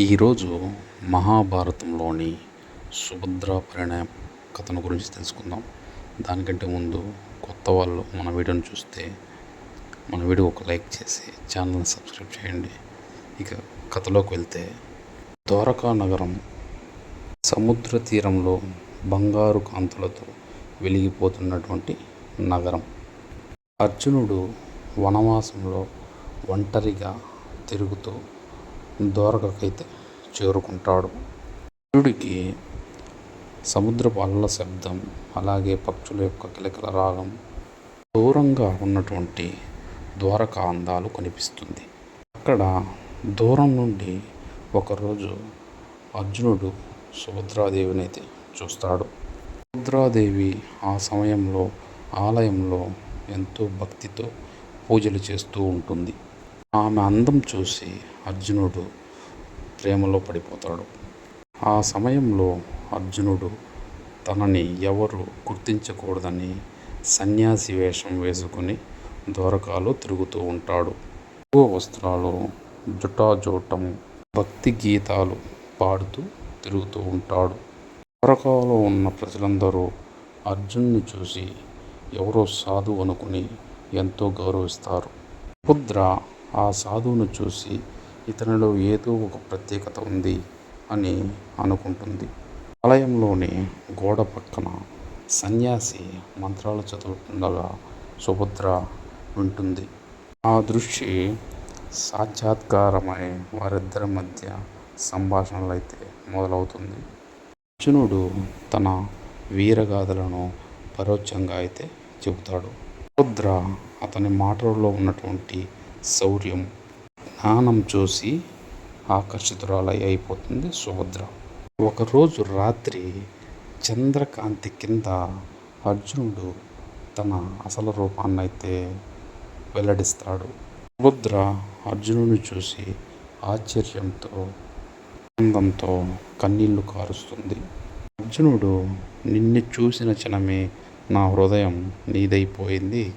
ఈరోజు మహాభారతంలోని సుభద్ర పరిణయం కథను గురించి తెలుసుకుందాం. దానికంటే ముందు కొత్త వాళ్ళు మన వీడియోని చూస్తే మన వీడియో ఒక లైక్ చేసి ఛానల్ని సబ్స్క్రైబ్ చేయండి. ఇక కథలోకి వెళ్తే ద్వారకా నగరం సముద్ర తీరంలో బంగారు కాంతులతో వెలిగిపోతున్నటువంటి నగరం. అర్జునుడు వనవాసంలో ఒంటరిగా తిరుగుతూ ద్వారకకైతే చేరుకుంటాడు. సూర్యుడికి సముద్రపు అలల శబ్దం అలాగే పక్షుల యొక్క కిలకిల రాగం దూరంగా ఉన్నటువంటి ద్వారకా అందాలు కనిపిస్తుంది. అక్కడ దూరం నుండి ఒకరోజు అర్జునుడు సుభద్రాదేవిని అయితే చూస్తాడు. సుభద్రాదేవి ఆ సమయంలో ఆలయంలో ఎంతో భక్తితో పూజలు చేస్తూ ఉంటుంది. ఆమె అందం చూసి అర్జునుడు ప్రేమలో పడిపోతాడు. ఆ సమయంలో అర్జునుడు తనని ఎవరు గుర్తించకూడదని సన్యాసి వేషం వేసుకుని ద్వారకాలో తిరుగుతూ ఉంటాడు. ఎక్కువ వస్త్రాలు జుటాజోటం భక్తి గీతాలు పాడుతూ తిరుగుతూ ఉంటాడు. ద్వారకాలో ఉన్న ప్రజలందరూ అర్జున్ని చూసి ఎవరో సాధువు అనుకుని ఎంతో గౌరవిస్తారు. పుద్ర ఆ సాధువును చూసి ఇతనిలో ఏదో ఒక ప్రత్యేకత ఉంది అని అనుకుంటుంది. ఆలయంలోని గోడ పక్కన సన్యాసి మంత్రాలు చదువుతుండగా సుభద్ర వింటుంది. ఆ దృష్టి సాక్షాత్కారమై వారిద్దరి మధ్య సంభాషణలు అయితే మొదలవుతుంది. అర్జునుడు తన వీరగాథలను పరోక్షంగా అయితే చెబుతాడు. సుభద్ర అతని మాటల్లో ఉన్నటువంటి శౌర్యం. జ్ఞానం చూసి ఆకర్షితురాలై అయిపోతుంది సుభద్ర. ఒకరోజు రాత్రి చంద్రకాంతి కింద అర్జునుడు తన అసలు రూపాన్ని అయితే వెల్లడిస్తాడు. సుభద్ర అర్జునుడిని చూసి ఆశ్చర్యంతో ఆనందంతో కన్నీళ్ళు కారుస్తుంది. అర్జునుడు నిన్ను చూసిన క్షణమే నా హృదయం నీదైపోయింది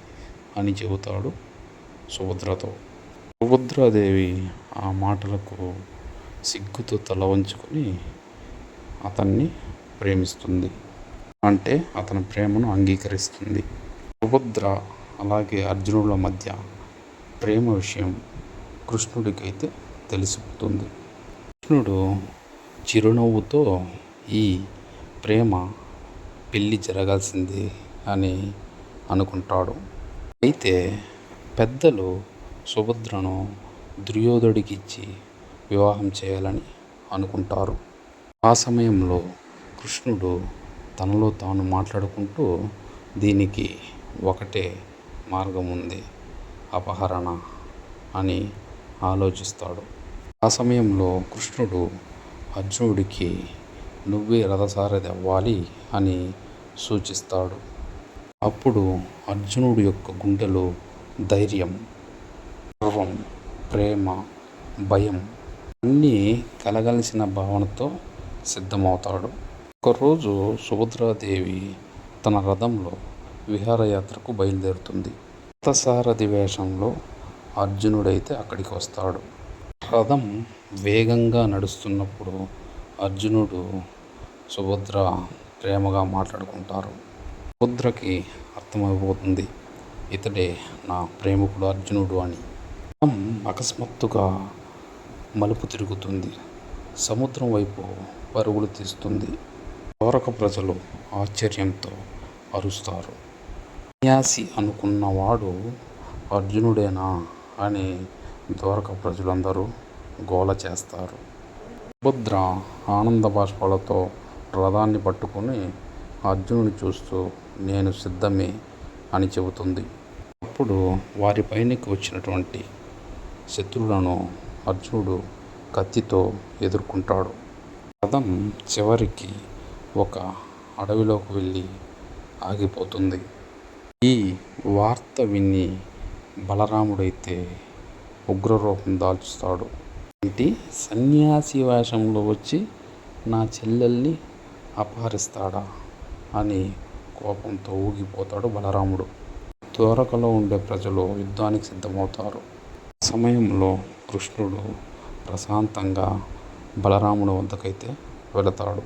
అని చెబుతాడు. సుభద్రతో. సుభద్రాదేవి ఆ మాటలకు సిగ్గుతో తల వంచుకొని అతన్ని ప్రేమిస్తుంది. అంటే అతని ప్రేమను అంగీకరిస్తుంది. సుభద్ర అలాగే అర్జునుల మధ్య ప్రేమ విషయం కృష్ణుడికైతే తెలిసిపోతుంది. కృష్ణుడు చిరునవ్వుతో ఈ ప్రేమ పెళ్ళి జరగాల్సింది అని అనుకుంటాడు. అయితే పెద్దలు సుభద్రను దుర్యోధుడికి ఇచ్చి వివాహం చేయాలని అనుకుంటారు. ఆ సమయంలో కృష్ణుడు తనలో తాను మాట్లాడుకుంటూ దీనికి ఒకటే మార్గం ఉంది అపహరణ అని ఆలోచిస్తాడు. ఆ సమయంలో కృష్ణుడు అర్జునుడికి నువ్వే రథసారథి అవ్వాలి అని సూచిస్తాడు. అప్పుడు అర్జునుడి యొక్క గుండెలో ధైర్యం గర్వం ప్రేమ భయం అన్నీ కలగలిసిన భావనతో సిద్ధమవుతాడు. ఒకరోజు సుభద్రాదేవి తన రథంలో విహారయాత్రకు బయలుదేరుతుంది. రథసారథి వేషంలో అర్జునుడైతే అక్కడికి వస్తాడు. రథం వేగంగా నడుస్తున్నప్పుడు అర్జునుడు సుభద్ర ప్రేమగా మాట్లాడుకుంటారు. సుభద్రకి అర్థమైపోతుంది. ఇతడే నా ప్రేమికుడు అర్జునుడు అని. అకస్మాత్తుగా మలుపు తిరుగుతుంది. సముద్రం వైపు పరుగులు తీస్తుంది. ద్వారక ప్రజలు ఆశ్చర్యంతో అరుస్తారు. సన్యాసి అనుకున్నవాడు అర్జునుడేనా అని ద్వారక ప్రజలందరూ గోల చేస్తారు. సుభద్ర ఆనంద బాష్పాలతో రథాన్ని పట్టుకొని అర్జునుని చూస్తూ నేను సిద్ధమే అని చెబుతుంది. అప్పుడు వారి పైనకి వచ్చినటువంటి శత్రువులను అర్జునుడు కత్తితో ఎదుర్కొంటాడు. రథం చివరికి ఒక అడవిలోకి వెళ్ళి ఆగిపోతుంది. ఈ వార్త విని బలరాముడైతే ఉగ్రరూపం దాల్చుతాడు. ఏంటి? సన్యాసి వేషంలో వచ్చి నా చెల్లెల్ని అపహరిస్తాడా? అని కోపంతో ఊగిపోతాడు బలరాముడు. ద్వారకలో ఉండే ప్రజలు యుద్ధానికి సిద్ధమవుతారు. సమయంలో కృష్ణుడు ప్రశాంతంగా బలరాముడి వద్దకైతే వెళతాడు.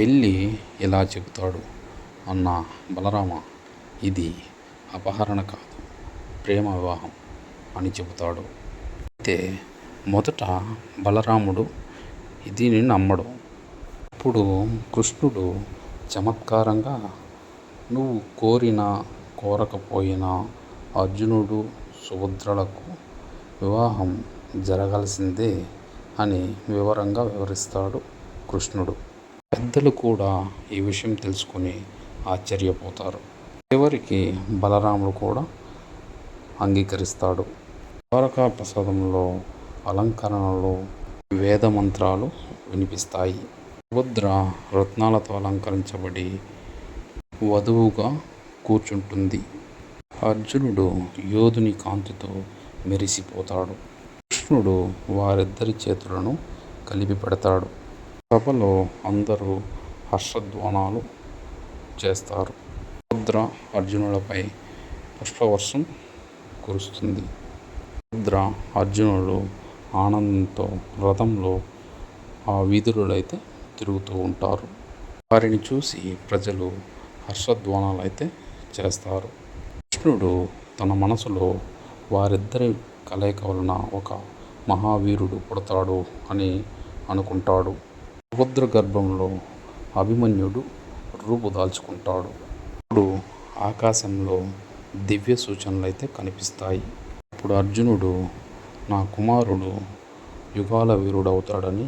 వెళ్ళి ఇలా చెబుతాడు? అన్న బలరామ ఇది అపహరణ కాదు ప్రేమ వివాహం అని చెబుతాడు. అయితే మొదట బలరాముడు దీనిని నమ్మడు. అప్పుడు కృష్ణుడు చమత్కారంగా నువ్వు కోరిన కోరకపోయినా అర్జునుడు సుభద్రలకు వివాహం జరగాల్సిందే అని వివరంగా వివరిస్తాడు కృష్ణుడు. పెద్దలు కూడా ఈ విషయం తెలుసుకొని ఆశ్చర్యపోతారు. చివరికి బలరాముడు కూడా అంగీకరిస్తాడు. ద్వారకా ప్రసాదంలో అలంకరణలో వేద మంత్రాలు వినిపిస్తాయి. సుభద్ర రత్నాలతో అలంకరించబడి వధువుగా కూర్చుంటుంది. అర్జునుడు యోధుని కాంతితో మెరిసిపోతాడు. కృష్ణుడు వారిద్దరి చేతులను కలిపి పెడతాడు. సభలో అందరూ హర్షధ్వానాలు చేస్తారు. రుద్ర అర్జునులపై పుష్పవర్షం కురుస్తుంది. రుద్ర అర్జునుడు ఆనందంతో రథంలో ఆ వీధులైతే తిరుగుతూ ఉంటారు. వారిని చూసి ప్రజలు హర్షధ్వానాలు అయితే చేస్తారు. కృష్ణుడు తన మనసులో వారిద్దరి కలయిక వలన ఒక మహావీరుడు పుడతాడు అని అనుకుంటాడు. సుభద్ర గర్భంలో అభిమన్యుడు రూపుదాల్చుకుంటాడు ఇప్పుడు ఆకాశంలో దివ్య సూచనలు అయితే కనిపిస్తాయి. అప్పుడు అర్జునుడు నా కుమారుడు యుగాల వీరుడు అవుతాడని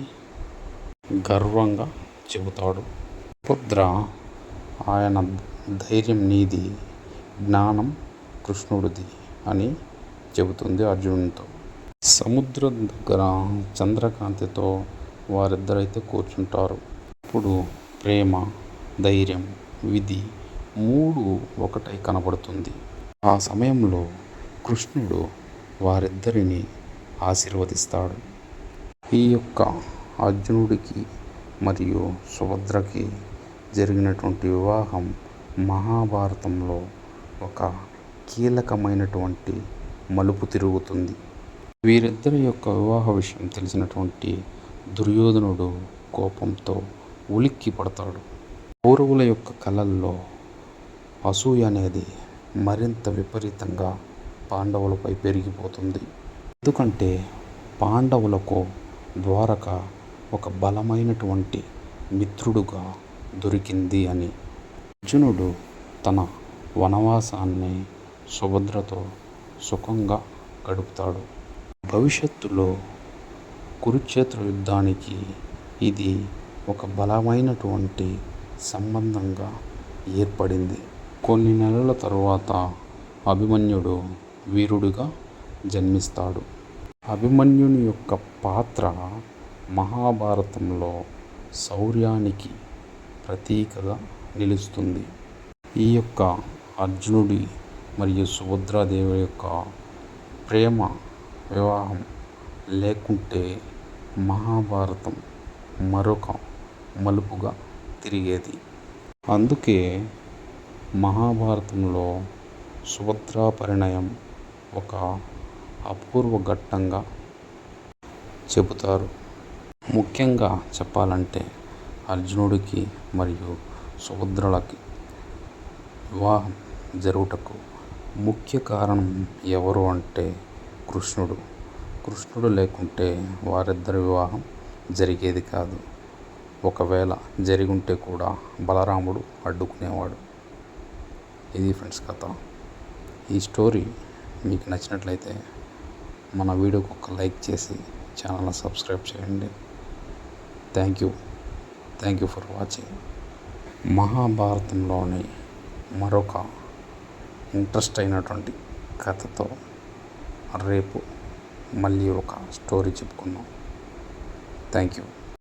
గర్వంగా చెబుతాడు. సుభద్ర ఆయన ధైర్యం నీది జ్ఞానం కృష్ణుడిది అని చెబుతుంది అర్జునుడితో సముద్రం దగ్గర చంద్రకాంతితో వారిద్దరైతే కూర్చుంటారు. ఇప్పుడు ప్రేమ ధైర్యం విధి మూడు ఒకటై కనబడుతుంది. ఆ సమయంలో కృష్ణుడు వారిద్దరిని ఆశీర్వదిస్తాడు. ఈ యొక్క అర్జునుడికి మరియు సుభద్రకి జరిగినటువంటి వివాహం మహాభారతంలో ఒక కీలకమైనటువంటి మలుపు తిరుగుతుంది. వీరిద్దరి యొక్క వివాహ విషయం తెలిసినటువంటి దుర్యోధనుడు కోపంతో ఉలిక్కి పడతాడు. కౌరవుల యొక్క కళల్లో అసూయ అనేది మరింత విపరీతంగా పాండవులపై పెరిగిపోతుంది. ఎందుకంటే పాండవులకు ద్వారక ఒక బలమైనటువంటి మిత్రుడుగా దొరికింది అని అర్జునుడు తన వనవాసాన్ని సుభద్రతో సుఖంగా గడుపుతాడు. భవిష్యత్తులో కురుక్షేత్ర యుద్ధానికి ఇది ఒక బలమైనటువంటి సంబంధంగా ఏర్పడింది. కొన్ని నెలల తరువాత అభిమన్యుడు వీరుడిగా జన్మిస్తాడు. అభిమన్యుని యొక్క పాత్ర మహాభారతంలో శౌర్యానికి ప్రతీకగా నిలుస్తుంది. ఈ యొక్క అర్జునుడి మరియు సుభద్రాదేవి యొక్క ప్రేమ వివాహం లేకుంటే మహాభారతం మరొక మలుపుగా తిరిగేది. అందుకే మహాభారతంలో సుభద్రా పరిణయం ఒక అపూర్వ ఘట్టంగా చెబుతారు. ముఖ్యంగా చెప్పాలంటే అర్జునుడికి మరియు సుభద్రలకి వివాహం జరుగుటకు ముఖ్య కారణం ఎవరు అంటే కృష్ణుడు. కృష్ణుడు లేకుంటే వారిద్దరి వివాహం జరిగేది కాదు. ఒకవేళ జరిగి ఉంటే కూడా బలరాముడు అడ్డుకునేవాడు. ఇది ఫ్రెండ్స్ కథ. ఈ స్టోరీ మీకు నచ్చినట్లయితే మన వీడియోకి ఒక లైక్ చేసి ఛానల్ని సబ్స్క్రైబ్ చేయండి. Thank you. Thank you for watching. మహాభారతంలోని మరొక ఇంట్రెస్ట్ అయినటువంటి కథతో రేపు మళ్ళీ ఒక స్టోరీ చెప్పుకుందాం. Thank you.